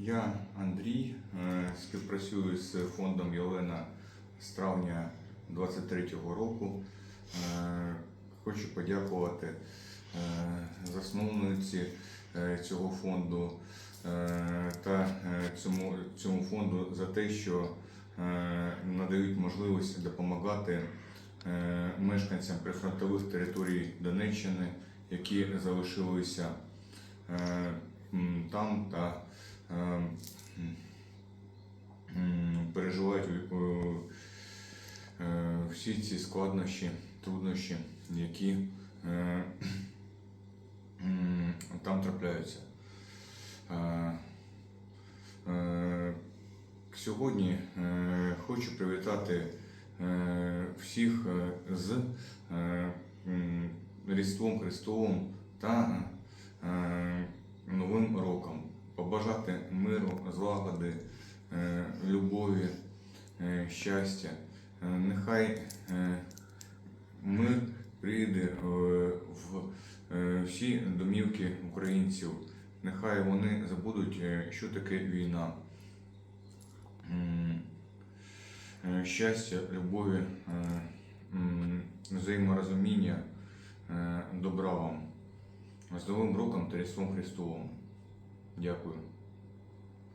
Я Андрій, е, співпрацюю з фондом Єлена з травня 23-го року. Е, Хочу подякувати е, засновниці цього фонду та цьому, цьому фонду за те, що надають можливість допомагати мешканцям прифронтових територій Донеччини, які залишилися там та переживають е, е, всі ці складнощі, труднощі, які е, там трапляються. Сьогодні хочу привітати всіх з Різдвом Христовим та Новим роком. Побажати миру, злагоди, любові, е, щастя. Е, Нехай е, мир прийде в всі домівки українців. Нехай вони забудуть, що таке війна. Щастя, любові, взаєморозуміння, добра вам. З Новим роком та Різдвом Христовим. Дякую.